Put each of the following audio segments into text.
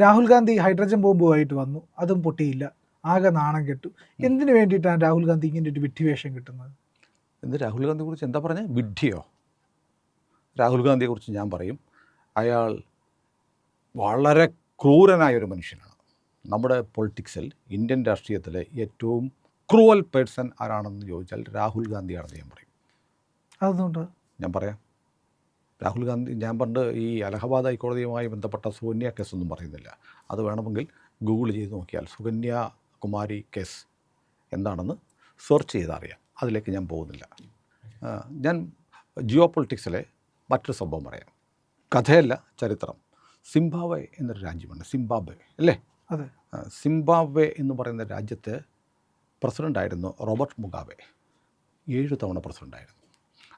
Rahul Gandhi hydrogen ബോംബുമായിട്ട് വന്നു. അതും പൊട്ടിയില്ല. ആകെ നാണം കെട്ടു. എന്തിനു വേണ്ടിയിട്ടാണ് രാഹുൽ ഗാന്ധി ഇങ്ങനെ ഒരു വിഡ്ഢിവേഷം കിട്ടുന്നത്? എന്ത് രാഹുൽ ഗാന്ധിയെ കുറിച്ച് എന്താ പറഞ്ഞത് വിഡ്ഢിയോ? രാഹുൽ ഗാന്ധിയെ കുറിച്ച് ഞാൻ പറയും. അയാൾ വളരെ ക്രൂരനായ ഒരു മനുഷ്യനാണ്. നമ്മുടെ പൊളിറ്റിക്സിൽ ഇന്ത്യൻ രാഷ്ട്രീയത്തിലെ ഏറ്റവും ക്രൂവൽ പേഴ്സൺ ആരാണെന്ന് ചോദിച്ചാൽ രാഹുൽ ഗാന്ധിയാണെന്ന് ഞാൻ പറയും. അതുകൊണ്ട് ഞാൻ പറയാം. രാഹുൽ ഗാന്ധി ഞാൻ പണ്ട് ഈ അലഹബാദ് ഹൈക്കോടതിയുമായി ബന്ധപ്പെട്ട സുകന്യ കേസൊന്നും പറയുന്നില്ല. അത് വേണമെങ്കിൽ ഗൂഗിൾ ചെയ്ത് നോക്കിയാൽ സുകന്യ കുമാരി കേസ് എന്താണെന്ന് സെർച്ച് ചെയ്താറിയാം അതിലേക്ക് ഞാൻ പോകുന്നില്ല. ഞാൻ ജിയോ പൊളിറ്റിക്സിലെ മറ്റൊരു സംഭവം പറയാം. കഥയല്ല ചരിത്രം. സിംബാബ്വെ എന്നൊരു രാജ്യമുണ്ട്. സിംബാബ്വെ അല്ലേ? അതെ. സിംബാബെ സിംബാബ്വെ എന്ന് പറയുന്ന രാജ്യത്ത് പ്രസിഡന്റായിരുന്നു റോബർട്ട് മുഗാബെ. ഏഴ് തവണ പ്രസിഡന്റായിരുന്നു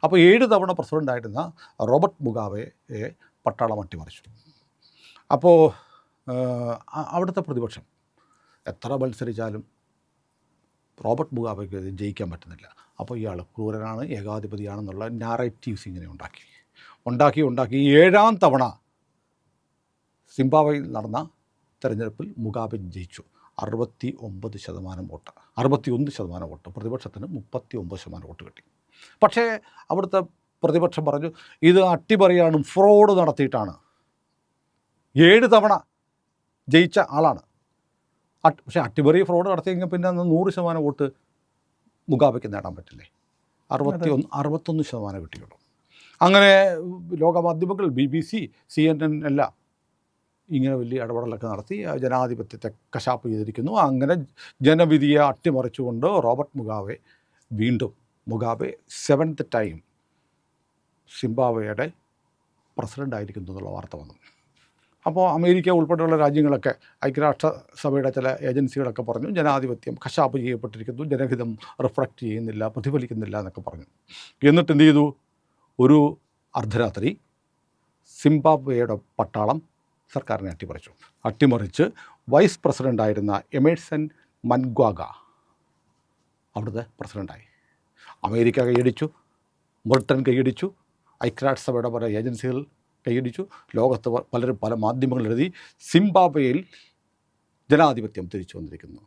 അപ്പോൾ ഏഴ് തവണ പ്രസിഡന്റായിരുന്ന റോബർട്ട് മുഗാബെയെ പട്ടാളം അട്ടിമറിച്ചു. അപ്പോൾ അവിടുത്തെ പ്രതിപക്ഷം എത്ര മത്സരിച്ചാലും റോബർട്ട് മുഗാബയ്ക്ക് ജയിക്കാൻ പറ്റുന്നില്ല. അപ്പോൾ ഇയാൾ ക്രൂരനാണ് ഏകാധിപതിയാണെന്നുള്ള നാരേറ്റീവ്സ് ഇങ്ങനെ ഉണ്ടാക്കി. ഉണ്ടാക്കി ഉണ്ടാക്കി ഏഴാം തവണ സിംബാബ്വയിൽ നടന്ന തെരഞ്ഞെടുപ്പിൽ മുഗാബെ ജയിച്ചു. അറുപത്തി ഒമ്പത് ശതമാനം വോട്ട് അറുപത്തി ഒന്ന് ശതമാനം വോട്ട് പ്രതിപക്ഷത്തിന് മുപ്പത്തി ഒമ്പത് ശതമാനം വോട്ട് കിട്ടി. പക്ഷേ അവിടുത്തെ പ്രതിപക്ഷം പറഞ്ഞു ഇത് അട്ടിമറിയാണ് ഫ്രോഡ് നടത്തിയിട്ടാണ്. ഏഴ് തവണ ജയിച്ച ആളാണ്. അട്ട് പക്ഷേ അട്ടിമറി ഫ്രോഡ് നടത്തിയെങ്കിൽ പിന്നെ അന്ന് നൂറ് ശതമാനം വോട്ട് മുഖാബയ്ക്ക് നേടാൻ പറ്റില്ലേ? അറുപത്തി ഒന്ന് അറുപത്തൊന്ന് ശതമാനം കിട്ടിയുള്ളൂ അങ്ങനെ ലോകമാധ്യമങ്ങൾ B B C C N N എല്ലാം ഇങ്ങനെ വലിയ ഇടപെടലൊക്കെ നടത്തി ജനാധിപത്യത്തെ കശാപ്പ് ചെയ്തിരിക്കുന്നു. അങ്ങനെ ജനവിധിയെ അട്ടിമറിച്ചുകൊണ്ട് റോബർട്ട് മുഗാവെ വീണ്ടും മുഗാബെ സെവൻത്ത് ടൈം സിംബാബ്വെയുടെ പ്രസിഡന്റ് ആയിരിക്കുന്നു എന്നുള്ള വാർത്ത വന്നു. അപ്പോൾ അമേരിക്ക ഉൾപ്പെടെയുള്ള രാജ്യങ്ങളൊക്കെ ഐക്യരാഷ്ട്രസഭയുടെ ചില ഏജൻസികളൊക്കെ പറഞ്ഞു ജനാധിപത്യം കശാപ്പ് ചെയ്യപ്പെട്ടിരിക്കുന്നു ജനഹിതം റിഫ്ലക്റ്റ് ചെയ്യുന്നില്ല പ്രതിഫലിക്കുന്നില്ല എന്നൊക്കെ പറഞ്ഞു. എന്നിട്ട് എന്ത് ചെയ്തു? ഒരു അർദ്ധരാത്രി സിംബാബ്വെയുടെ പട്ടാളം സർക്കാരിനെ അട്ടിമറിച്ചു. അട്ടിമറിച്ച് വൈസ് പ്രസിഡന്റായിരുന്ന എമേഴ്സൺ മൻഗ്വാഗ അവിടുത്തെ പ്രസിഡന്റായി അമേരിക്ക കൈയടിച്ചു ബ്രിട്ടൻ കൈയടിച്ചു ഐക്യരാഷ്ട്രസഭയുടെ പല ഏജൻസികൾ കൈയടിച്ചു ലോകത്ത് പലരും പല മാധ്യമങ്ങൾ എഴുതി സിംബാബയിൽ ജനാധിപത്യം തിരിച്ചു വന്നിരിക്കുന്നു.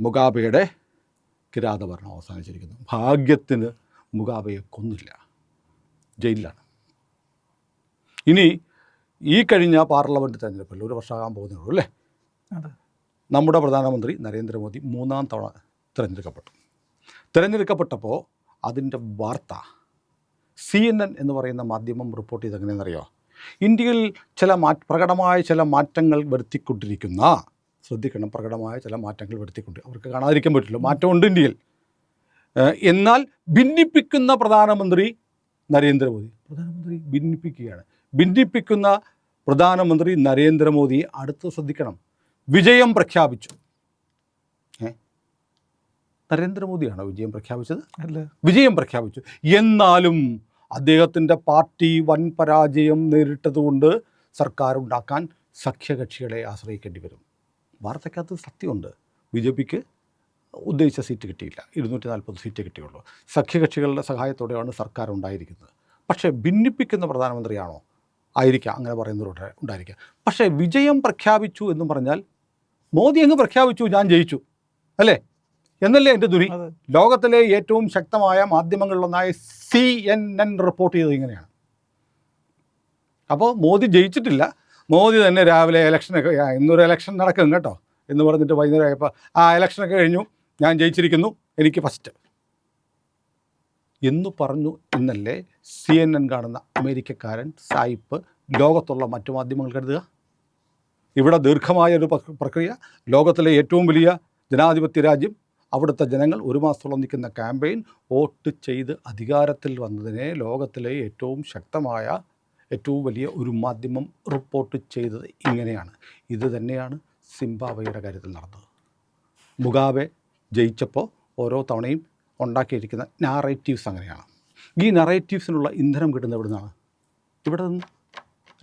മുഗാബയുടെ കിരാതഭരണം അവസാനിച്ചിരിക്കുന്നു. ഭാഗ്യത്തിന് മുഗാബയെ കൊന്നില്ല. ജയിലിലാണ്. ഇനി ഈ കഴിഞ്ഞ പാർലമെന്റ് തെരഞ്ഞെടുപ്പിൽ ഒരു വർഷമാകാൻ പോകുന്നുള്ളൂ അല്ലേ? നമ്മുടെ പ്രധാനമന്ത്രി നരേന്ദ്രമോദി മൂന്നാം തവണ തിരഞ്ഞെടുക്കപ്പെട്ടു. തിരഞ്ഞെടുക്കപ്പെട്ടപ്പോൾ അതിന്റെ വാർത്ത. സി എൻ എൻ എന്ന് പറയുന്ന മാധ്യമം റിപ്പോർട്ട് ചെയ്ത് എങ്ങനെയെന്നറിയോ ഇന്ത്യയിൽ ചില മാ പ്രകടമായ ചില മാറ്റങ്ങൾ വരുത്തിക്കൊണ്ടിരിക്കുന്ന ശ്രദ്ധിക്കണം പ്രകടമായ ചില മാറ്റങ്ങൾ വരുത്തിക്കൊണ്ട് അവർക്ക് കാണാതിരിക്കാൻ പറ്റില്ല. മാറ്റമുണ്ട് ഇന്ത്യയിൽ. എന്നാൽ ഭിന്നിപ്പിക്കുന്ന പ്രധാനമന്ത്രി നരേന്ദ്രമോദി. പ്രധാനമന്ത്രി ഭിന്നിപ്പിക്കുകയാണ്. ഭിന്നിപ്പിക്കുന്ന പ്രധാനമന്ത്രി നരേന്ദ്രമോദി അടുത്ത് ശ്രദ്ധിക്കണം. വിജയം പ്രഖ്യാപിച്ചു. നരേന്ദ്രമോദിയാണോ വിജയം പ്രഖ്യാപിച്ചത്? അല്ല. വിജയം പ്രഖ്യാപിച്ചു. എന്നാലും അദ്ദേഹത്തിന്റെ പാർട്ടി വൻ പരാജയം നേരിട്ടതുകൊണ്ട് സർക്കാർ ഉണ്ടാക്കാൻ സഖ്യകക്ഷികളെ ആശ്രയിക്കേണ്ടി വരും. വാർത്തയ്ക്കകത്ത് സത്യമുണ്ട്. ബി ജെ പിക്ക് ഉദ്ദേശിച്ച സീറ്റ് കിട്ടിയില്ല. ഇരുന്നൂറ്റി നാൽപ്പത് സീറ്റ് കിട്ടിയുള്ളൂ. സഖ്യകക്ഷികളുടെ സഹായത്തോടെയാണ് സർക്കാർ ഉണ്ടായിരിക്കുന്നത്. പക്ഷേ ഭിന്നിപ്പിക്കുന്ന പ്രധാനമന്ത്രിയാണോ? ആയിരിക്കാം. അങ്ങനെ പറയുന്നവരുടെ ഉണ്ടായിരിക്കാം. പക്ഷേ വിജയം പ്രഖ്യാപിച്ചു എന്ന് പറഞ്ഞാൽ മോദി അങ്ങ് പ്രഖ്യാപിച്ചു ഞാൻ ജയിച്ചു. അല്ലേ? എന്നല്ലേ എന്റെ ദുരി? ലോകത്തിലെ ഏറ്റവും ശക്തമായ മാധ്യമങ്ങളിലൊന്നായ സി എൻ എൻ റിപ്പോർട്ട് ചെയ്തത് ഇങ്ങനെയാണ്. അപ്പോൾ മോദി ജയിച്ചിട്ടില്ല. മോദി തന്നെ രാവിലെ ഇലക്ഷനൊക്കെ ഇന്നൊരു ഇലക്ഷൻ നടക്കും കേട്ടോ എന്ന് പറഞ്ഞിട്ട് വൈകുന്നേരം ആയപ്പോൾ ആ ഇലക്ഷനൊക്കെ കഴിഞ്ഞു. ഞാൻ ജയിച്ചിരിക്കുന്നു. എനിക്ക് ഫസ്റ്റ് എന്ന് പറഞ്ഞു എന്നല്ലേ സി എൻ എൻ കാണുന്ന അമേരിക്കക്കാരൻ സായിപ്പ് ലോകത്തുള്ള മറ്റു മാധ്യമങ്ങൾ കരുതുക? ഇവിടെ ദീർഘമായ ഒരു പ്രക്രിയ. ലോകത്തിലെ ഏറ്റവും വലിയ ജനാധിപത്യ രാജ്യം അവിടുത്തെ ജനങ്ങൾ ഒരു മാസത്തോളം നിൽക്കുന്ന ക്യാമ്പയിൻ വോട്ട് ചെയ്ത് അധികാരത്തിൽ വന്നതിനെ ലോകത്തിലെ ഏറ്റവും ശക്തമായ ഏറ്റവും വലിയ ഒരു മാധ്യമം റിപ്പോർട്ട് ചെയ്തത് ഇങ്ങനെയാണ്. ഇത് തന്നെയാണ് സിംബാബ്വെയുടെ കാര്യത്തിൽ നടന്നത്. മുഗാബെ ജയിച്ചപ്പോൾ ഓരോ തവണയും ഉണ്ടാക്കിയിരിക്കുന്ന നാറേറ്റീവ്സ് അങ്ങനെയാണ്. ഈ നറേറ്റീവ്സിനുള്ള ഇന്ധനം കിട്ടുന്നത് എവിടെ നിന്നാണ് ഇവിടെ നിന്ന്.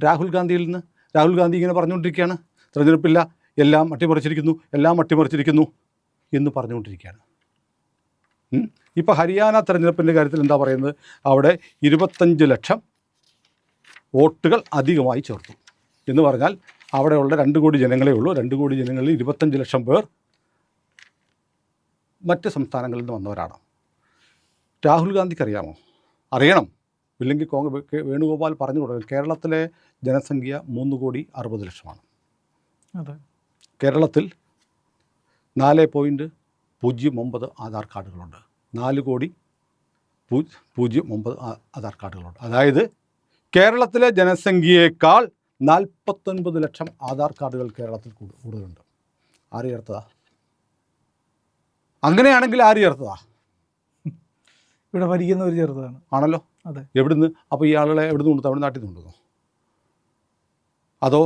രാഹുൽ ഗാന്ധിയിൽ നിന്ന്. രാഹുൽ ഗാന്ധി ഇങ്ങനെ പറഞ്ഞുകൊണ്ടിരിക്കുകയാണ്. തിരഞ്ഞെടുപ്പില്ല. എല്ലാം അട്ടിമറിച്ചിരിക്കുന്നു. എല്ലാം അട്ടിമറിച്ചിരിക്കുന്നു. എന്ന് പറഞ്ഞുകൊണ്ടിരിക്കുകയാണ്. ഇപ്പോൾ ഹരിയാന തെരഞ്ഞെടുപ്പിന്റെ കാര്യത്തിൽ എന്താ പറയുന്നത്? അവിടെ ഇരുപത്തഞ്ച് ലക്ഷം വോട്ടുകൾ അധികമായി ചേർത്തു. എന്ന് പറഞ്ഞാൽ അവിടെയുള്ള രണ്ട് കോടി ജനങ്ങളെ ഉള്ളൂ. രണ്ട് കോടി ജനങ്ങളിൽ ഇരുപത്തഞ്ച് ലക്ഷം പേർ മറ്റ് സംസ്ഥാനങ്ങളിൽ നിന്ന് വന്നവരാണ്. രാഹുൽ ഗാന്ധിക്ക് അറിയാമോ? അറിയണം. ഇല്ലെങ്കിൽ കോൺഗ്രസ് വേണുഗോപാൽ പറഞ്ഞു കൊടുക്കും കേരളത്തിലെ ജനസംഖ്യ മൂന്ന് കോടി അറുപത് ലക്ഷമാണ്. അതെ. കേരളത്തിൽ നാല് പോയിന്റ് പൂജ്യം ഒമ്പത് ആധാർ കാർഡുകളുണ്ട്. നാല് കോടി പൂജ്യം ഒമ്പത് ആധാർ കാർഡുകളുണ്ട്. അതായത് കേരളത്തിലെ ജനസംഖ്യയേക്കാൾ നാൽപ്പത്തൊൻപത് ലക്ഷം ആധാർ കാർഡുകൾ കേരളത്തിൽ കൂടുതലുണ്ട്. ആര് ചേർത്തതാ? അങ്ങനെയാണെങ്കിൽ ആര് ചേർത്തതാ? ഇവിടെ ഭരിക്കുന്നവർ ചേർത്തതാണ്. ആണല്ലോ. അതെ. എവിടുന്ന്? അപ്പോൾ ഈ ആളുകളെ എവിടുന്ന് കൊണ്ടു തമിഴ്നാട്ടിൽ നിന്ന് കൊണ്ടുവന്നോ അതോ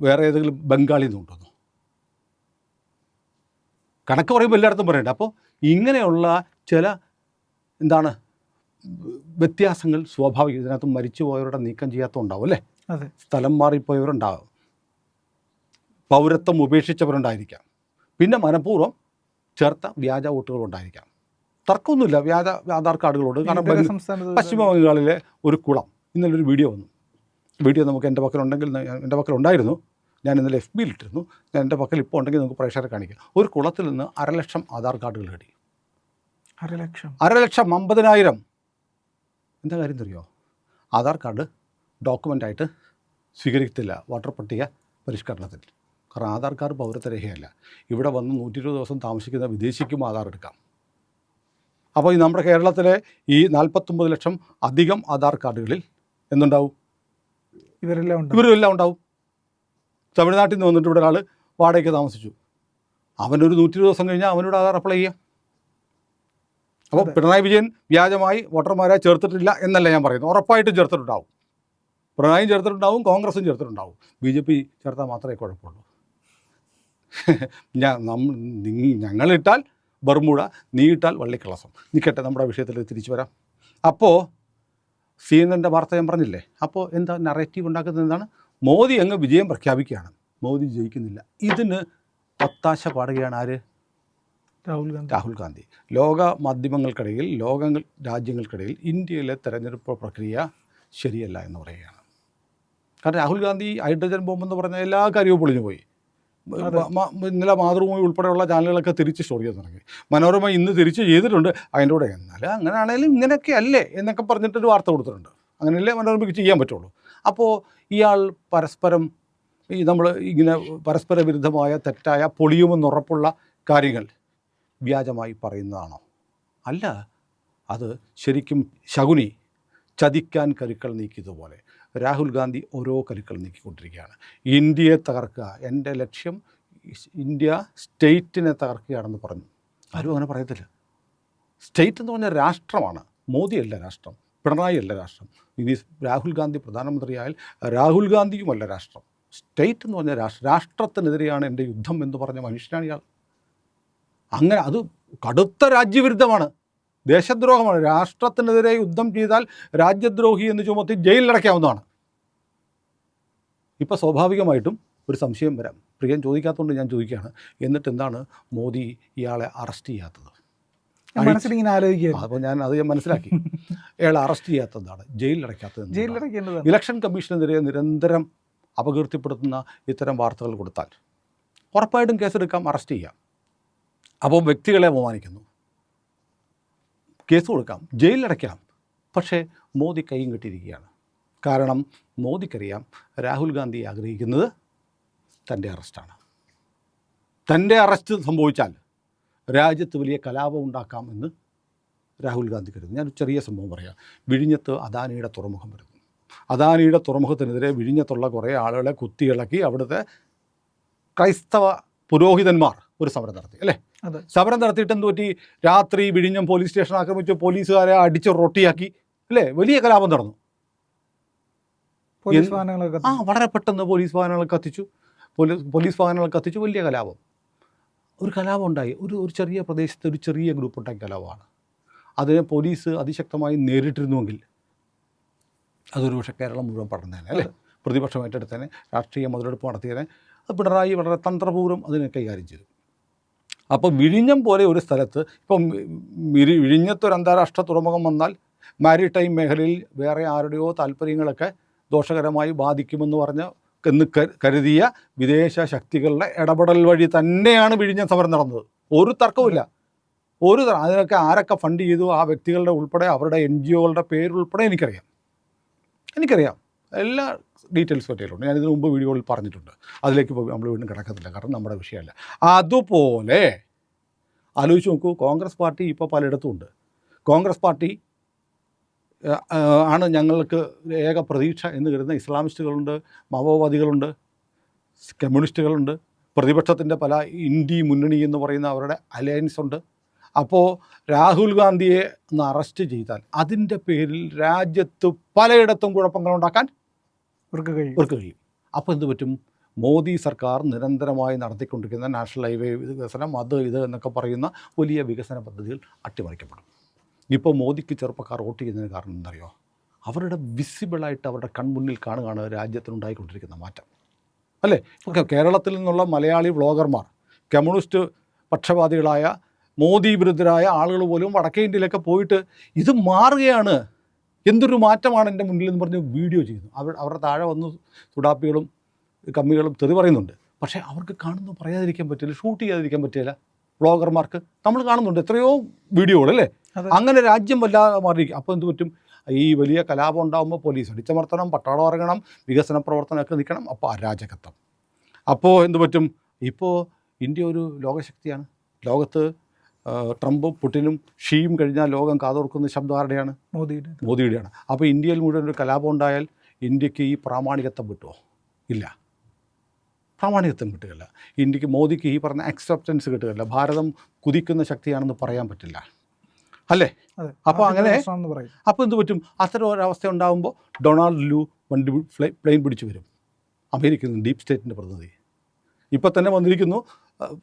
വേറെ ഏതെങ്കിലും ബംഗാളിൽ നിന്ന് കൊണ്ടുവന്നോ കണക്ക് പറയുമ്പോൾ എല്ലായിടത്തും പറയണ്ട. അപ്പോൾ ഇങ്ങനെയുള്ള ചില എന്താണ് വ്യത്യാസങ്ങൾ സ്വാഭാവികം ഇതിനകത്ത് മരിച്ചുപോയവരുടെ നീക്കം ചെയ്യാത്തതുണ്ടാവും അല്ലേ? അതെ. സ്ഥലം മാറിപ്പോയവരുണ്ടാവും. പൗരത്വം ഉപേക്ഷിച്ചവരുണ്ടായിരിക്കാം. പിന്നെ മനഃപൂർവം ചേർത്ത വ്യാജ വോട്ടുകളുണ്ടായിരിക്കാം തർക്കമൊന്നുമില്ല. വ്യാജ ആധാർ കാർഡുകളുണ്ട് കാരണം പശ്ചിമ ബംഗാളിലെ ഒരു കുളം. ഇന്നലെ ഒരു വീഡിയോ വന്നു. വീഡിയോ നമുക്ക് എന്റെ പക്കലുണ്ടെങ്കിൽ എന്റെ പക്കലുണ്ടായിരുന്നു. ഞാൻ ഇന്നലെ എഫ് ബിയിൽ ഇട്ടിരുന്നു ഞാൻ എന്റെ പക്കൽ ഇപ്പോൾ ഉണ്ടെങ്കിൽ നമുക്ക് പ്രേക്ഷകരെ കാണിക്കാം. ഒരു കുളത്തിൽ നിന്ന് അരലക്ഷം ആധാർ കാർഡുകൾ കിട്ടി. അരലക്ഷം. അരലക്ഷം അമ്പതിനായിരം. എന്താ കാര്യം അറിയോ ആധാർ കാർഡ് ഡോക്യുമെന്റായിട്ട് സ്വീകരിക്കത്തില്ല. വോട്ടർ പട്ടിക പരിഷ്കരണത്തിൽ. കാരണം ആധാർ കാർഡ് പൗരത്വരേഖയല്ല. ഇവിടെ വന്ന് നൂറ്റി ഇരുപത് ദിവസം താമസിക്കുന്ന വിദേശിക്കും ആധാർ എടുക്കാം. അപ്പോൾ ഈ നമ്മുടെ കേരളത്തിലെ ഈ നാൽപ്പത്തൊമ്പത് ലക്ഷം അധികം ആധാർ കാർഡുകളിൽ എന്തുണ്ടാവും? ഇവരെല്ലാം ഇവരെല്ലാം ഉണ്ടാവും. തമിഴ്നാട്ടിൽ നിന്ന് വന്നിട്ട് ഇവിടെ ഒരാൾ വാടകയ്ക്ക് താമസിച്ചു. അവനൊരു നൂറ്റി ഇരുപത് ദിവസം കഴിഞ്ഞാൽ അവനോട് ആധാർ അപ്ലൈ ചെയ്യാം. അപ്പോൾ. പിണറായി വിജയൻ വ്യാജമായി വോട്ടർമാരെ ചേർത്തിട്ടില്ല എന്നല്ല ഞാൻ പറയുന്നത്. ഉറപ്പായിട്ടും ചേർത്തിട്ടുണ്ടാവും. പിണറായിയും ചേർത്തിട്ടുണ്ടാവും കോൺഗ്രസും ചേർത്തിട്ടുണ്ടാവും. ബി ജെ പി ചേർത്താൽ മാത്രമേ കുഴപ്പമുള്ളൂ. ഞാൻ നമ്മൾ ഞങ്ങളിട്ടാൽ ബർമുട നീ ഇട്ടാൽ വള്ളിക്കളസം. നിൽക്കട്ടെ നമ്മുടെ വിഷയത്തിൽ തിരിച്ചു വരാം. അപ്പോൾ സി എൻ എന്റെ വാർത്ത ഞാൻ പറഞ്ഞില്ലേ? അപ്പോൾ എന്താ നറേറ്റീവ് ഉണ്ടാക്കുന്നത് എന്താണ്? മോദി അങ്ങ് വിജയം പ്രഖ്യാപിക്കുകയാണ്. മോദി ജയിക്കുന്നില്ല. ഇതിന് ഒത്താശ പാടുകയാണ് ആര്? രാഹുൽ ഗാന്ധി. രാഹുൽ ഗാന്ധി. ലോക മാധ്യമങ്ങൾക്കിടയിൽ ലോകങ്ങൾ രാജ്യങ്ങൾക്കിടയിൽ ഇന്ത്യയിലെ തെരഞ്ഞെടുപ്പ് പ്രക്രിയ ശരിയല്ല എന്ന് പറയുകയാണ്. കാരണം രാഹുൽ ഗാന്ധി ഹൈഡ്രജൻ ബോംബെന്ന് പറഞ്ഞ എല്ലാ കാര്യവും പൊളിഞ്ഞു പോയി ഇന്നലെ മാതൃഭൂമി ഉൾപ്പെടെയുള്ള ചാനലുകളൊക്കെ തിരിച്ച് സ്റ്റോറി ചെയ്യാൻ തുടങ്ങി. മനോരമ ഇന്ന് തിരിച്ച് ചെയ്തിട്ടുണ്ട്. അതിന്റെ കൂടെ എന്നാലും അങ്ങനെയാണെങ്കിലും ഇങ്ങനെയൊക്കെ അല്ലേ എന്നൊക്കെ പറഞ്ഞിട്ടൊരു വാർത്ത കൊടുത്തിട്ടുണ്ട്. അങ്ങനെയല്ലേ മനോരമയ്ക്ക് ചെയ്യാൻ പറ്റുള്ളൂ? അപ്പോൾ ഇയാൾ പരസ്പരം ഈ നമ്മൾ ഇങ്ങനെ പരസ്പര വിരുദ്ധമായ തെറ്റായ പൊളിയുമെന്നുറപ്പുള്ള കാര്യങ്ങൾ വ്യാജമായി പറയുന്നതാണോ? അല്ല. അത് ശരിക്കും ശകുനി ചതിക്കാൻ കരുക്കൾ നീക്കിയതുപോലെ. രാഹുൽ ഗാന്ധി ഓരോ കരുക്കൾ നീക്കിക്കൊണ്ടിരിക്കുകയാണ്. ഇന്ത്യയെ തകർക്കുക. എന്റെ ലക്ഷ്യം ഇന്ത്യ സ്റ്റേറ്റിനെ തകർക്കുകയാണെന്ന് പറഞ്ഞു. ആരും അങ്ങനെ പറയത്തില്ല. സ്റ്റേറ്റ് എന്ന് പറഞ്ഞാൽ രാഷ്ട്രമാണ്. മോദിയല്ല രാഷ്ട്രം. പിണറായി അല്ല രാഷ്ട്രം ഇനി രാഹുൽ ഗാന്ധി പ്രധാനമന്ത്രിയായാൽ രാഹുൽ ഗാന്ധിയുമല്ല രാഷ്ട്രം. സ്റ്റേറ്റ് എന്ന് പറഞ്ഞ രാഷ്ട്ര. രാഷ്ട്രത്തിനെതിരെയാണ് എന്റെ യുദ്ധം എന്ന് പറഞ്ഞ മനുഷ്യനാണ് ഇയാൾ. അങ്ങനെ അത് കടുത്ത രാജ്യവിരുദ്ധമാണ്. ദേശദ്രോഹമാണ്. രാഷ്ട്രത്തിനെതിരെ യുദ്ധം ചെയ്താൽ രാജ്യദ്രോഹി എന്ന് ചുമത്തി ജയിലിലടയ്ക്കാവുന്നതാണ് ഇപ്പോൾ സ്വാഭാവികമായിട്ടും ഒരു സംശയം വരാം. പ്രിയൻ ചോദിക്കാത്തതുകൊണ്ട് ഞാൻ ചോദിക്കുകയാണ്. എന്നിട്ട് എന്താണ് മോദി ഇയാളെ അറസ്റ്റ് ചെയ്യാത്തത്? മനസ്സിലിങ്ങനെ അപ്പോൾ ഞാൻ അത് ഞാൻ മനസ്സിലാക്കി. അയാൾ അറസ്റ്റ് ചെയ്യാത്തതാണ് ജയിലിലടയ്ക്കാത്തത് ജയിലിലടയ്ക്കേണ്ടത് ഇലക്ഷൻ കമ്മീഷനെതിരെ നിരന്തരം അപകീർത്തിപ്പെടുത്തുന്ന ഇത്തരം വാർത്തകൾ കൊടുത്താൽ ഉറപ്പായിട്ടും കേസെടുക്കാം അറസ്റ്റ് ചെയ്യാം. അപ്പോൾ വ്യക്തികളെ അപമാനിക്കുന്നു. കേസ് കൊടുക്കാം ജയിലിലടയ്ക്കാം. പക്ഷേ മോദി കൈയും കെട്ടിയിരിക്കുകയാണ്. കാരണം മോദിക്കറിയാം രാഹുൽ ഗാന്ധി ആഗ്രഹിക്കുന്നത് തന്റെ അറസ്റ്റാണ് തന്റെ അറസ്റ്റ് സംഭവിച്ചാൽ രാജ്യത്ത് വലിയ കലാപം ഉണ്ടാക്കാമെന്ന് രാഹുൽ ഗാന്ധി കരുതുന്നു. ഞാൻ ചെറിയ സംഭവം പറയാം. വിഴിഞ്ഞത്ത് അദാനിയുടെ തുറമുഖം വരുന്നു അദാനിയുടെ തുറമുഖത്തിനെതിരെ വിഴിഞ്ഞത്തുള്ള കുറേ ആളുകളെ കുത്തിയിളക്കി അവിടുത്തെ ക്രൈസ്തവ പുരോഹിതന്മാർ ഒരു സമരം നടത്തി അല്ലേ? സമരം നടത്തിയിട്ട് എന്ത് പറ്റി? രാത്രി വിഴിഞ്ഞം പോലീസ് സ്റ്റേഷൻ ആക്രമിച്ച് പോലീസുകാരെ അടിച്ച് റൊട്ടിയാക്കി അല്ലേ? വലിയ കലാപം നടന്നു. ആ വളരെ പെട്ടെന്ന് പോലീസ് വാഹനങ്ങൾ കത്തിച്ചു. പോലീസ് പോലീസ് വാഹനങ്ങൾ കത്തിച്ചു. വലിയ കലാപം. ഒരു കലാപം ഉണ്ടായി ഒരു ഒരു ചെറിയ പ്രദേശത്ത് ഒരു ചെറിയ ഗ്രൂപ്പ് ഉണ്ടായ കലാപമാണ്. അതിനെ പോലീസ് അതിശക്തമായി നേരിട്ടിരുന്നുവെങ്കിൽ അതൊരു പക്ഷേ കേരളം മുഴുവൻ പടർന്നേനെ അല്ലേ? പ്രതിപക്ഷം ഏറ്റെടുത്തേനെ രാഷ്ട്രീയ മുതലെടുപ്പ് നടത്തിയതിനെ അത് പിണറായി വളരെ തന്ത്രപൂർവം അതിനെ കൈകാര്യം ചെയ്തു. അപ്പോൾ വിഴിഞ്ഞം പോലെ ഒരു സ്ഥലത്ത് ഇപ്പം വിരി വിഴിഞ്ഞത്തൊരു അന്താരാഷ്ട്ര തുറമുഖം വന്നാൽ മാരിടൈം മേഖലയിൽ വേറെ ആരുടെയോ താല്പര്യങ്ങളൊക്കെ ദോഷകരമായി ബാധിക്കുമെന്ന് പറഞ്ഞ് എന്ന് കരുതിയ വിദേശ ശക്തികളുടെ ഇടപെടൽ വഴി തന്നെയാണ് വിഴിഞ്ഞ സമരം നടന്നത്. ഒരു തർക്കവുമില്ല. ഒരു അതിനൊക്കെ ആരൊക്കെ ഫണ്ട് ചെയ്തു ആ വ്യക്തികളുടെ ഉൾപ്പെടെ അവരുടെ എൻ ജി ഒകളുടെ പേരുൾപ്പെടെ എനിക്കറിയാം. എനിക്കറിയാം. എല്ലാ ഡീറ്റെയിൽസ് പറ്റിയിട്ടുണ്ട്. ഞാൻ ഇതിനു മുമ്പ് വീഡിയോയിൽ പറഞ്ഞിട്ടുണ്ട്. അതിലേക്ക് നമ്മൾ വീണ്ടും കിടക്കത്തില്ല. കാരണം നമ്മുടെ വിഷയമല്ല. അതുപോലെ ആലോചിച്ച് നോക്കൂ കോൺഗ്രസ് പാർട്ടി ഇപ്പോൾ പലയിടത്തും ഉണ്ട്. കോൺഗ്രസ് പാർട്ടി ആണ് ഞങ്ങൾക്ക് ഏക പ്രതീക്ഷ എന്ന് കരുതുന്ന ഇസ്ലാമിസ്റ്റുകളുണ്ട് മാവോവാദികളുണ്ട് കമ്മ്യൂണിസ്റ്റുകളുണ്ട്. പ്രതിപക്ഷത്തിന്റെ പല ഇന്ത്യ മുന്നണി എന്ന് പറയുന്ന അവരുടെ അലയൻസ് ഉണ്ട്. അപ്പോൾ രാഹുൽ ഗാന്ധിയെ ഒന്ന് അറസ്റ്റ് ചെയ്താൽ അതിന്റെ പേരിൽ രാജ്യത്ത് പലയിടത്തും കുഴപ്പങ്ങൾ ഉണ്ടാക്കാൻ ഇവർക്ക് കഴിയും. ഇവർക്ക് കഴിയും. അപ്പോൾ എന്ത് പറ്റും? മോദി സർക്കാർ നിരന്തരമായി നടത്തിക്കൊണ്ടിരിക്കുന്ന നാഷണൽ ഹൈവേ വികസനം അത് ഇത് എന്നൊക്കെ പറയുന്ന വലിയ വികസന പദ്ധതികൾ അട്ടിമറിക്കപ്പെടും. ഇപ്പോൾ മോദിക്ക് ചെറുപ്പക്കാർ വോട്ട് ചെയ്യുന്നതിന് കാരണം എന്തറിയോ അവരുടെ വിസിബിളായിട്ട് അവരുടെ കൺമുന്നിൽ കാണുകയാണ് രാജ്യത്തിനുണ്ടായിക്കൊണ്ടിരിക്കുന്ന മാറ്റം. അല്ലേ? ഇപ്പോൾ കേരളത്തിൽ നിന്നുള്ള മലയാളി വ്ളോഗർമാർ കമ്മ്യൂണിസ്റ്റ് പക്ഷപാതികളായ മോദി വിരുദ്ധരായ ആളുകൾ പോലും വടക്കേ ഇന്ത്യയിലൊക്കെ പോയിട്ട് ഇത് മാറുകയാണ്. എന്തൊരു മാറ്റമാണ് എന്റെ മുന്നിൽ എന്ന് പറഞ്ഞ് വീഡിയോ ചെയ്യുന്നു. അവർ അവരുടെ താഴെ വന്ന് തുടാപ്പികളും കമ്മികളും തെറി പറയുന്നുണ്ട്. പക്ഷേ അവർക്ക് കാണുന്നു പറയാതിരിക്കാൻ പറ്റില്ല ഷൂട്ട് ചെയ്യാതിരിക്കാൻ പറ്റില്ല വ്ളോഗർമാർക്ക്. നമ്മൾ കാണുന്നുണ്ട്. എത്രയോ വീഡിയോകൾ അല്ലേ. അങ്ങനെ രാജ്യം വല്ലാതെ മാറിയിരിക്കും അപ്പോൾ എന്ത് പറ്റും? ഈ വലിയ കലാപം ഉണ്ടാകുമ്പോൾ പോലീസ് അടിച്ചമർത്തണം പട്ടാളം ഇറങ്ങണം വികസന പ്രവർത്തനമൊക്കെ നിൽക്കണം. അപ്പോൾ അരാജകത്വം. അപ്പോൾ എന്ത് പറ്റും? ഇപ്പോൾ ഇന്ത്യ ഒരു ലോകശക്തിയാണ്. ലോകത്ത് ട്രംപും പുട്ടിനും ഷീയും കഴിഞ്ഞാൽ ലോകം കാതോർക്കുന്ന ശബ്ദം ആരുടെയാണ്? മോദിയുടെ. മോദിയുടെയാണ്. അപ്പോൾ ഇന്ത്യയിൽ മുഴുവൻ ഒരു കലാപം ഉണ്ടായാൽ ഇന്ത്യയ്ക്ക് ഈ പ്രാമാണികത്വം കിട്ടുമോ? ഇല്ല. പ്രാമാണികത്വം കിട്ടുകയില്ല. ഇന്ത്യയ്ക്ക് മോദിക്ക് ഈ പറഞ്ഞ അക്സെപ്റ്റൻസ് കിട്ടുകയില്ല. ഭാരതം കുതിക്കുന്ന ശക്തിയാണെന്ന് പറയാൻ പറ്റില്ല. അല്ലേ? അപ്പോൾ അങ്ങനെ അപ്പോൾ എന്ത് പറ്റും? അത്തരം ഒരവസ്ഥ ഉണ്ടാകുമ്പോൾ ഡൊണാൾഡ് ലു വണ്ടി പ്ലെയിൻ പിടിച്ചു വരും. അമേരിക്കയിൽ നിന്ന് ഡീപ് സ്റ്റേറ്റിന്റെ പ്രതിനിധി. ഇപ്പോൾ തന്നെ വന്നിരിക്കുന്നു.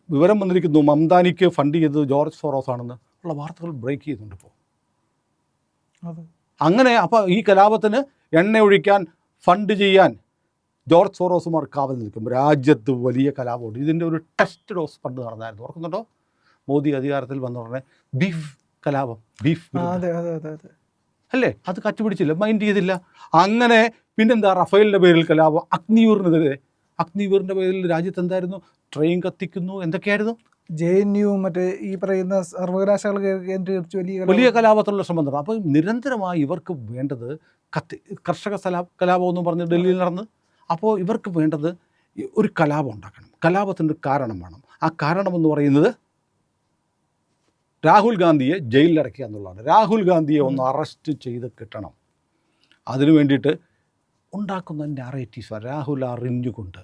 വിവരം വന്നിരിക്കുന്നു. മംതാനിക്ക് ഫണ്ട് ചെയ്തത് ജോർജ് സോറോസ് ആണെന്ന് ഉള്ള വാർത്തകൾ ബ്രേക്ക് ചെയ്യുന്നുണ്ട് ഇപ്പോൾ അങ്ങനെ അപ്പോൾ ഈ കലാപത്തിന് എണ്ണ ഒഴിക്കാൻ ഫണ്ട് ചെയ്യാൻ ജോർജ് സോറോസുമാർ കാവൽ നിൽക്കും. രാജ്യത്ത് വലിയ കലാപമുണ്ട്. ഇതിന്റെ ഒരു ടെസ്റ്റ് ഡോസ് ഫണ്ട് നടന്നായിരുന്നു. ഓർക്കുന്നുണ്ടോ? മോദി അധികാരത്തിൽ വന്ന ഉടനെ ബീഫ് കലാപം. ബീഫ് അതെ അതെ അതെ അതെ. അല്ലേ? അത് കച്ചുപിടിച്ചില്ല മൈൻഡ് ചെയ്തില്ല. അങ്ങനെ പിന്നെന്താ റഫേലിന്റെ പേരിൽ കലാപം അഗ്നിയൂറിനെതിരെ. അഗ്നിയൂറിന്റെ പേരിൽ രാജ്യത്ത് എന്തായിരുന്നു? ട്രെയിൻ കത്തിക്കുന്നു എന്തൊക്കെയായിരുന്നു? ജെ എൻ യു മറ്റേ ഈ പറയുന്ന സർവകലാശാല കേന്ദ്രീകരിച്ച് വലിയ വലിയ കലാപത്തിലുള്ള ശ്രമം നടന്നു അപ്പോൾ നിരന്തരമായി ഇവർക്ക് വേണ്ടത് കത്തി കർഷക സ്ഥലാ കലാപം എന്ന് പറഞ്ഞ് ഡൽഹിയിൽ നടന്ന്. അപ്പോൾ ഇവർക്ക് വേണ്ടത് ഒരു കലാപം ഉണ്ടാക്കണം. കലാപത്തിന്റെ കാരണം വേണം. ആ കാരണം എന്ന് പറയുന്നത് രാഹുൽ ഗാന്ധിയെ ജയിലിലടക്കുക എന്നുള്ളതാണ്. രാഹുൽ ഗാന്ധിയെ ഒന്ന് അറസ്റ്റ് ചെയ്ത് കിട്ടണം. അതിനു വേണ്ടിയിട്ട് ഉണ്ടാക്കുന്ന നാറേറ്റീവ്സ് രാഹുൽ അറിഞ്ഞുകൊണ്ട്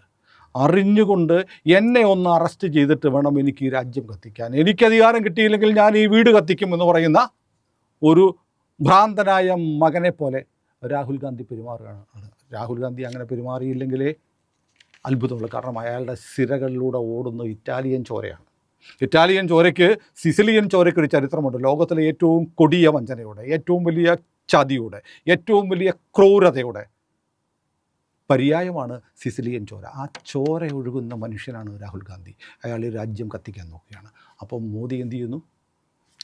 അറിഞ്ഞുകൊണ്ട് എന്നെ ഒന്ന് അറസ്റ്റ് ചെയ്തിട്ട് വേണം എനിക്ക് ഈ രാജ്യം കത്തിക്കാൻ. എനിക്ക് അധികാരം കിട്ടിയില്ലെങ്കിൽ ഞാൻ ഈ വീട് കത്തിക്കും എന്ന് പറയുന്ന ഒരു ഭ്രാന്തനായ മകനെ പോലെ രാഹുൽ ഗാന്ധി പെരുമാറുകയാണ്. രാഹുൽ ഗാന്ധി അങ്ങനെ പെരുമാറിയില്ലെങ്കിലേ അത്ഭുതമുള്ളൂ. കാരണം അയാളുടെ സിരകളിലൂടെ ഓടുന്ന ഇറ്റാലിയൻ ചോരയാണ്. ഇറ്റാലിയൻ ചോരയ്ക്ക് സിസിലിയൻ ചോരയ്ക്ക് ഒരു ചരിത്രമുണ്ട്. ലോകത്തിലെ ഏറ്റവും കൊടിയ വഞ്ചനയുടെ ഏറ്റവും വലിയ ചതിയുടെ ഏറ്റവും വലിയ ക്രൂരതയുടെ പര്യായമാണ് സിസിലിയൻ ചോര. ആ ചോര ഒഴുകുന്ന മനുഷ്യനാണ് രാഹുൽ ഗാന്ധി. അയാൾ രാജ്യം കത്തിക്കാൻ നോക്കുകയാണ്. അപ്പോൾ മോദി എന്ത് ചെയ്യുന്നു?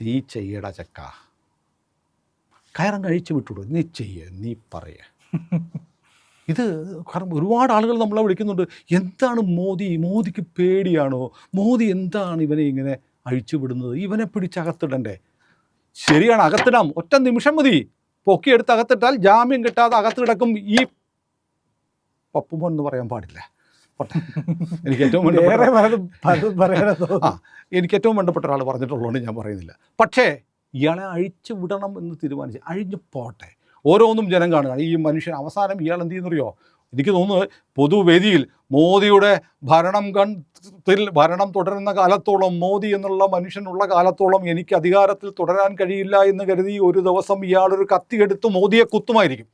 നീ ചെയ്യട ചക്ക. കയറം കഴിച്ചു വിട്ടുവിടും നീ ചെയ്യ നീ പറയ. ഇത് കാരണം ഒരുപാട് ആളുകൾ നമ്മളെ വിളിക്കുന്നുണ്ട് എന്താണ് മോദി? മോദിക്ക് പേടിയാണോ? മോദി എന്താണ് ഇവനെ ഇങ്ങനെ അഴിച്ചുവിടുന്നത്? ഇവനെ പിടിച്ചകത്തിടണ്ടേ ശരിയാണ് അകത്തിടാം. ഒറ്റ നിമിഷം മതി. പൊക്കിയെടുത്ത് അകത്തിട്ടാൽ ജാമ്യം കിട്ടാതെ അകത്ത് കിടക്കും ഈ പപ്പുമോൻ എന്ന് പറയാൻ പാടില്ല. എനിക്ക് ഏറ്റവും ആ എനിക്ക് ഏറ്റവും വേണ്ടപ്പെട്ട ഒരാൾ പറഞ്ഞിട്ടുള്ളതുകൊണ്ട് ഞാൻ പറയുന്നില്ല. പക്ഷേ ഇയാളെ അഴിച്ചു വിടണം എന്ന് തീരുമാനിച്ച് അഴിഞ്ഞു പോട്ടെ. ഓരോന്നും ജനം കാണുകയാണ് ഈ മനുഷ്യൻ അവസാനം ഇയാൾ എന്ത് ചെയ്യുന്നറിയോ? എനിക്ക് തോന്നുന്നത് പൊതുവേദിയിൽ മോദിയുടെ ഭരണം കണ്ടിൽ ഭരണം തുടരുന്ന കാലത്തോളം മോദി എന്നുള്ള മനുഷ്യനുള്ള കാലത്തോളം എനിക്ക് അധികാരത്തിൽ തുടരാൻ കഴിയില്ല എന്ന് കരുതി ഒരു ദിവസം ഇയാളൊരു കത്തിയെടുത്ത് മോദിയെ കുത്തുമായിരിക്കും.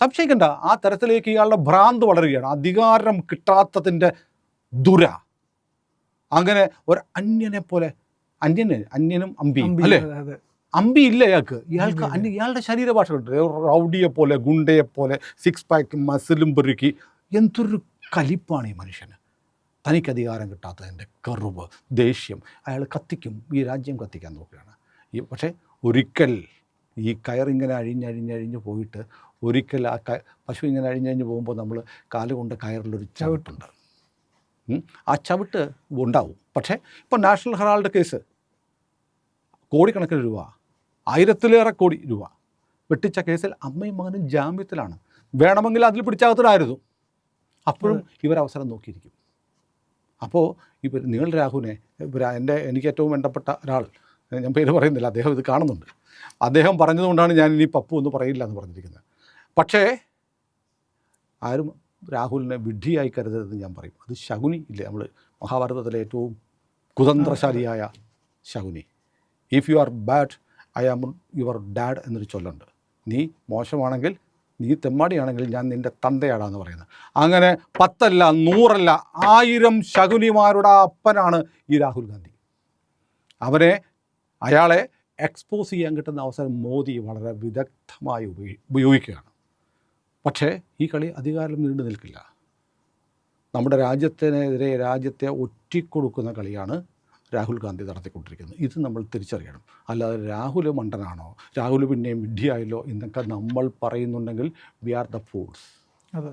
സംശയിക്കണ്ട ആ തരത്തിലേക്ക് ഇയാളുടെ ഭ്രാന്ത് വളരുകയാണ്. അധികാരം കിട്ടാത്തതിന്റെ ദുര. അങ്ങനെ ഒരു അന്യനെ പോലെ അന്യന് അന്യനും അമ്പിയും അമ്പി, അല്ലേ? അതെ, അതെ. അമ്പി ഇല്ല ഇയാൾക്ക് ഇയാൾക്ക്. അന്യ ഇയാളുടെ ശരീരഭാഷ ഉണ്ട് റൗഡിയെ പോലെ ഗുണ്ടയെ പോലെ സിക്സ് പാക്ക് മസിലും പെരുക്കി എന്തൊരു കലിപ്പാണ് ഈ മനുഷ്യന്. തനിക്ക് അധികാരം കിട്ടാത്തതിന്റെ കറുവ് ദേഷ്യം. അയാൾ കത്തിക്കും. ഈ രാജ്യം കത്തിക്കാൻ നോക്കുകയാണ്. ഈ പക്ഷേ ഒരിക്കൽ ഈ കയറിങ്ങനെ അഴിഞ്ഞഴിഞ്ഞഴിഞ്ഞ് പോയിട്ട് ഒരിക്കൽ ആ ക പശു ഇങ്ങനെ അഴിഞ്ഞഴിഞ്ഞ് പോകുമ്പോൾ നമ്മൾ കാലുകൊണ്ട് കയറിലൊരു ചവിട്ടുണ്ട്. ആ ചവിട്ട് ഉണ്ടാവും. പക്ഷേ ഇപ്പോൾ നാഷണൽ ഹെറാൾഡ് കേസ് കോടിക്കണക്കിന് രൂപ. ആയിരത്തിലേറെ കോടി രൂപ വെട്ടിച്ച കേസിൽ അമ്മയും മകനും ജാമ്യത്തിലാണ്. വേണമെങ്കിൽ അതിൽ പിടിച്ചകത്തിലായിരുന്നു അപ്പോഴും ഇവർ അവസരം നോക്കിയിരിക്കും. അപ്പോൾ ഇവർ നിങ്ങൾ രാഹുവിനെ എന്റെ എനിക്ക് ഏറ്റവും വേണ്ടപ്പെട്ട ഒരാൾ ഞാൻ പേര് പറയുന്നില്ല അദ്ദേഹം ഇത് കാണുന്നുണ്ട്. അദ്ദേഹം പറഞ്ഞതുകൊണ്ടാണ് ഞാൻ ഇനി പപ്പു എന്ന് പറയില്ല എന്ന് പറഞ്ഞിരിക്കുന്നത്. പക്ഷേ ആരും രാഹുലിനെ വിഡ്ഢിയായി കരുതരുതെന്ന് ഞാൻ പറയും. അത് ശകുനി ഇല്ലേ? നമ്മൾ മഹാഭാരതത്തിലെ ഏറ്റവും കുതന്ത്രശാലിയായ Shakuni. If you are bad I am your dad എന്നൊരു ചൊല്ലുണ്ട്. നീ മോശമാണെങ്കിൽ നീ തെമ്മാടിയാണെങ്കിൽ ഞാൻ നിന്റെ തന്തയാടാന്ന് പറയുന്നത്. അങ്ങനെ പത്തല്ല നൂറല്ല ആയിരം ശകുനിമാരുടെ അപ്പനാണ് ഈ രാഹുൽ ഗാന്ധി. അവരെ അയാളെ എക്സ്പോസ് ചെയ്യാൻ കിട്ടുന്ന അവസരം മോദി വളരെ വിദഗ്ധമായി ഉപയോഗിക്കുകയാണ്. പക്ഷേ ഈ കളി അധികാരം നീണ്ടു നിൽക്കില്ല. നമ്മുടെ രാജ്യത്തിനെതിരെ രാജ്യത്തെ ഒറ്റിക്കൊടുക്കുന്ന കളിയാണ് രാഹുൽ ഗാന്ധി നടത്തിക്കൊണ്ടിരിക്കുന്നത് ഇത് നമ്മൾ തിരിച്ചറിയണം. അല്ലാതെ രാഹുൽ മണ്ടനാണോ? രാഹുൽ പിന്നെയും വിഡ്ഢിയായല്ലോ എന്നൊക്കെ നമ്മൾ പറയുന്നുണ്ടെങ്കിൽ വി ആർ ദ ഫൂൾസ്. അതെ.